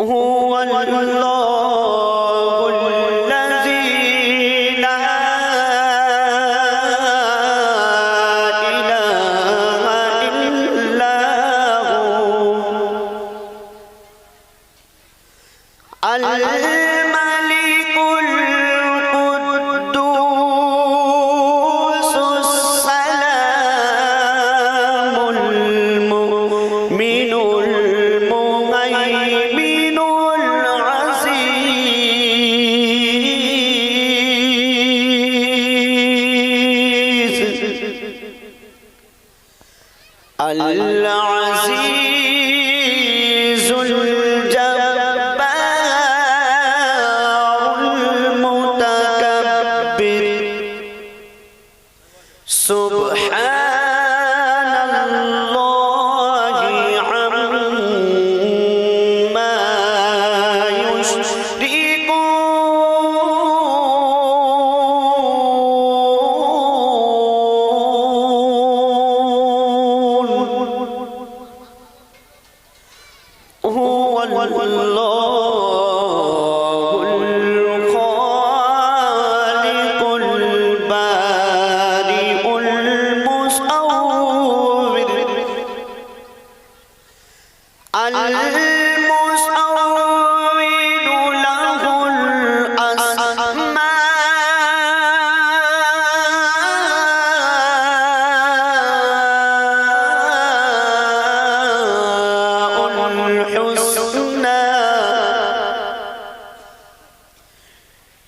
هو الله الذي لا إله إلا هو. আল্লাহ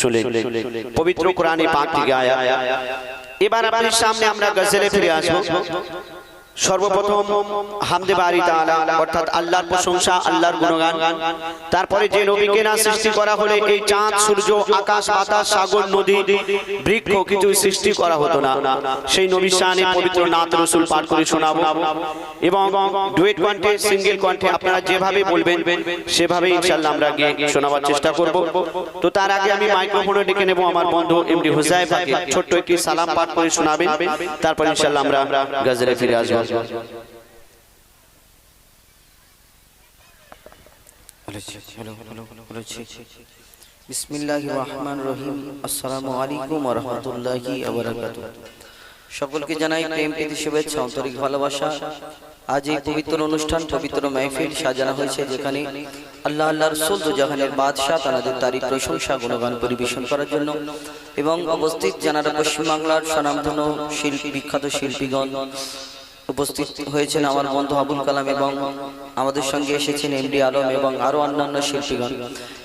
শুনে পবিত্র কোরআনে পাক থেকে আয়া এবার আপনার সামনে আমরা গজলে ফিরে আসব। সর্বপ্রথম হামদে বাড়ি তাআলা, অর্থাৎ আল্লাহর প্রশংসা, আল্লাহর গুণগান। তারপরে যে নবীকে না সৃষ্টি করা হলে, এই চাঁদ, সূর্য, আকাশ, বাতাস, সাগর, নদী, বৃক্ষ কিছু সৃষ্টি করা হতো না। সেই নবীর শানে পবিত্র নাত রসুল পাঠ করে শোনাবো। এবং ডুয়েট কণ্ঠে, সিঙ্গেল কণ্ঠে আপনারা যেভাবে বলবেন সেভাবে ইনশাল্লাহ আমরা গিয়ে শোনাবার চেষ্টা করব। তো তার আগে আমি মাইক্রোফোনে ডেকে নেব আমার বন্ধু এমডি হুসাইফাকে ছোট্ট একটি সালাম পাঠ করে শোনাবেন। তারপর ইনশাল্লাহ আমরা গজলে ফিরে আসব। সকলকে জানাই প্রেম, প্রীতি, শুভেচ্ছা, আন্তরিক ভালোবাসা। আজ এই পবিত্র অনুষ্ঠান, পবিত্র মাহফিল সাজানো হয়েছে যেখানে আল্লাহ আল্লাহ রসুল জাহানের বাদশাহ তাদের তারিখ প্রশংসা, গুণগান পরিবেশন করার জন্য এবং উপস্থিত জানারা পশ্চিমবাংলার স্বনামধন্য শিল্পী, বিখ্যাত শিল্পীগণ উপস্থিত হয়েছেন আমার বন্ধু আবুল কালাম এবং আমাদের সঙ্গে এসেছেন এমডি আলম এবং আরও অন্যান্য শিল্পীগণ।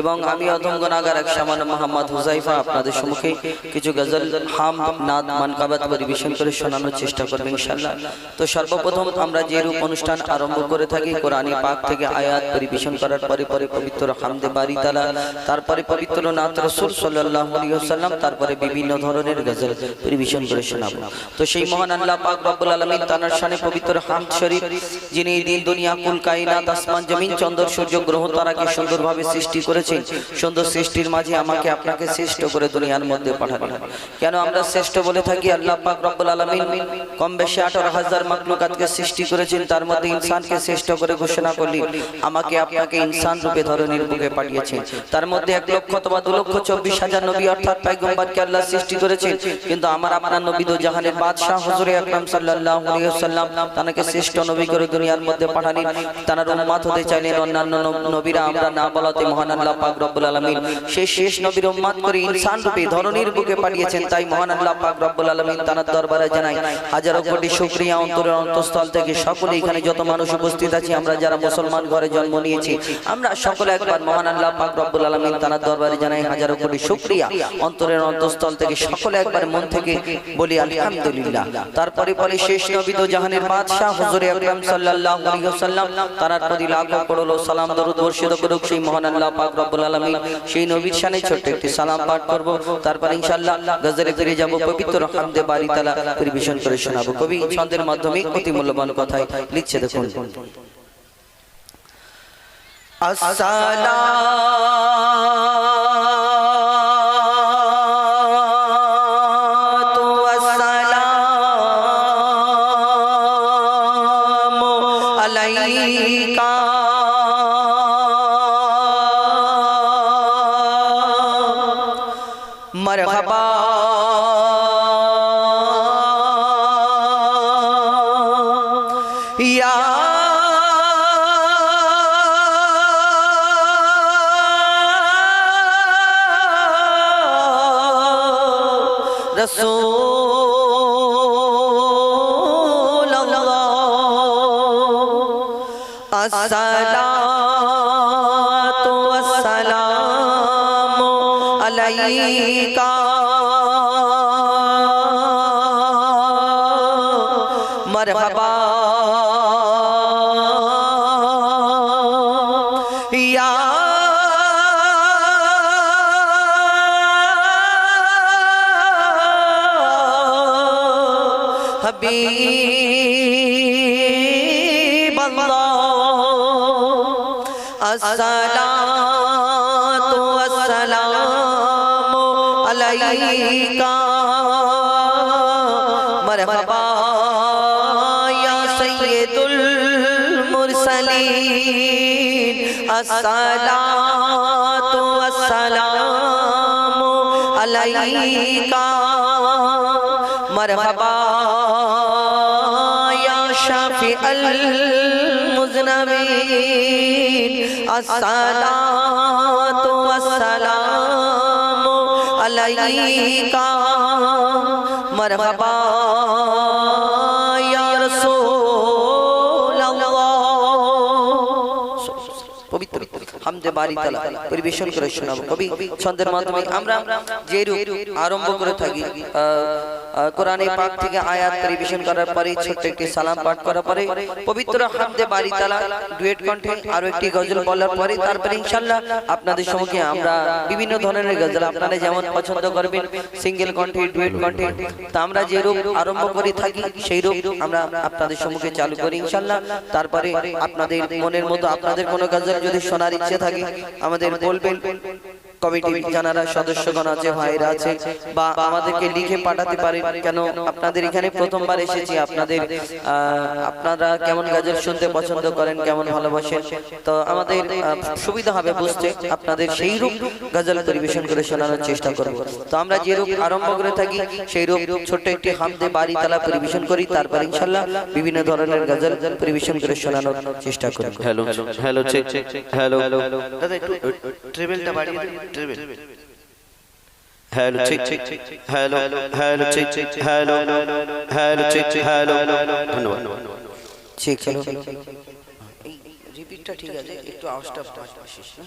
এবং আমি অধমগণাগার এক সামান্য মোহাম্মদ হুজাইফা আপনাদের সম্মুখে কিছু গজল হাম, নাদ, মানকাবাত পরিবেশন করে শোনানোর চেষ্টা করবেন ইনশাল্লাহ তো সর্বপ্রথম আমরা যে রূপ অনুষ্ঠান আরম্ভ করে থাকি, কোরআনী পাক থেকে আয়াত পরিবেশন করার পরে পরে পবিত্র হামদে বাড়ি তালা তারপরে পবিত্র নাথ রসুল সাল্লাহ সাল্লাম তারপরে বিভিন্ন ধরনের গজল পরিবেশন করে শোনাবো। তো সেই মহান আল্লাহ পাক রব্বুল আলমিন তানার শানে পবিত্র হামদ শরীফ, যিনি দিন, দুনিয়া, কুল, কায়নাত, আসমান, জমিন, চন্দ্র, সূর্য, গ্রহ, তারাকে সুন্দরভাবে সৃষ্টি করেছেন সুন্দর সৃষ্টির মাঝে আমাকে আপনাকে শ্রেষ্ঠ করে দুনিয়ার মধ্যে পাঠালেন। কেন আমরা শ্রেষ্ঠ বলে থাকি? আল্লাহ পাক রব্বুল আলমিন কম বেশি আঠারো হাজার মাকলুকাতকে সৃষ্টি করেছেন, তার মধ্যে ইনসানকে শ্রেষ্ঠ করে ঘোষণা করলেন আমাকে আপনাকে ইনসান রূপে ধরনের বুকে পাঠিয়েছেন। তার মধ্যে এক লক্ষ অথবা দু লক্ষ চব্বিশ হাজার নবী অর্থাৎ পাইগম্বারকে আল্লাহ সৃষ্টি করেছেন। কিন্তু আমার আপনার নবী দো জাহানের বাদশাহ হজরে আকরাম সাল্লাল্লাহু আলাইহি ওয়াসাল্লাম তাকে শ্রেষ্ঠ নবী করে দুনিয়ার মধ্যে পাঠালেন। তার উম্মত হতে চাইলেন অন্যান্য নবীরা। আমরা না বলাতে মহান আল্লাহ পাক রব্বুল শেষ নবীর করে ইনসান রূপে ধরনীর বুকে পাঠিয়েছেন, তাই মহান আল্লাহ পাক রব্বুল তার দরবারে জানাই, হাজারো কোটি অন্তরের অন্তঃস্থল থেকে সকলে এখানে যত মানুষ উপস্থিত আছি, আমরা যারা মুসলমান ঘরে জন্ম নিয়েছি, আমরা সকলে একবার মহান আল্লাহ পাক রব্বুল তার দরবারে জানাই, হাজারো কোটি অন্তরের অন্তঃস্থল থেকে সকলে একবার মন থেকে বলি, আলহামদুলিল্লাহ। তারপরে পরে শেষ নবী তো জাহানের বাদশাহ, হুজুরে আকরাম সাল্লাল্লাহু আলাইহি ওয়াসাল্লাম প্রতি লাখ সালাম, দরুদ, বর্ষিত করুক সেই মহান আল্লাহ পাক রব্বুল আলামিন। সেই নবীর শানে ছোট্ট একটি সালাম পাঠ করব। তারপর ইনশাআল্লাহ গজলে ফিরে যাব। পবিত্র হামদে বাড়ি তালা পরিবেশন করে শোনাবো। কবি ছন্দের মাধ্যমে অতি মূল্যবান কথাই লিখছে দেখুন। আসসালাতু মরহবা ইয়া রসূল আসসালাতু আলাইকা মারহাবা ইয়া হাবিব আসসালাতু আলাইকা মারহাবা ইয়া সাইয়্যিদুল মুরসালিন আসসালাতু ওয়াসসালামু আলাইকা মারহাবা ইয়া শাফিআল মুজনাবিন আসসালাতু ওয়াসসালামু আলাইকা মারহাবা হামদে বাড়ি তালা পরিবেশন করে শোনাবো। কবি, ছন্দের মাধ্যমে আমরা যে রূপ আরম্ভ করে থাকি কোরআনে পাক থেকে আয়াত পরিবেশন করার পরে ছোট্ট একটি সালাম পাঠ করার পরে পবিত্র হামদে বাড়ি তালা ডুয়েট কণ্ঠে আরও একটি গজল বলার পরে তারপরে ইনশাল্লাহ আপনাদের সম্মুখে আমরা বিভিন্ন ধরনের গজল আপনারা যেমন পছন্দ করবেন, সিঙ্গেল কণ্ঠে, ডুয়েট কণ্ঠে, তা আমরা যে রূপ আরম্ভ করে থাকি সেই রূপ আমরা আপনাদের সম্মুখে চালু করি ইনশাল্লাহ তারপরে আপনাদের মনের মতো আপনাদের কোনো গজল যদি শোনার ইচ্ছে থাকে আমাদের বলবেন। জানারা সদস্যগণ আছে ভাইরা আছে বা আমাদেরকে লিখে পাঠাতে পারেন কেন আপনাদের এখানে প্রথমবার এসেছি আপনাদের আপনারা কেমন গাজল শুনতে পছন্দ করেন কেমন ভালোবাসেন তো আমাদের সুবিধা হবে বুঝতে আপনাদের সেই রূপ গজল পরিবেশন করে শোনানোর চেষ্টা করব তো আমরা যে রূপ আরম্ভ করে থাকি সেই রূপ ছোট্ট একটি হামদে বাড়ি তালা পরিবেশন করি তারপর ইনশাল্লাহ বিভিন্ন ধরনের গজল পরিবেশন করে শোনানোর চেষ্টা করি হ্যালো হ্যালো চেক হ্যালো দাদা একটু ট্রেবেলটা বাড়িয়ে দিন ঠিক hello check hello hello check hello hello check hello ধন্যবাদ ঠিক হ্যালো এই রিপিটটা ঠিক আছে একটু আওয়াজটা বিশেষ না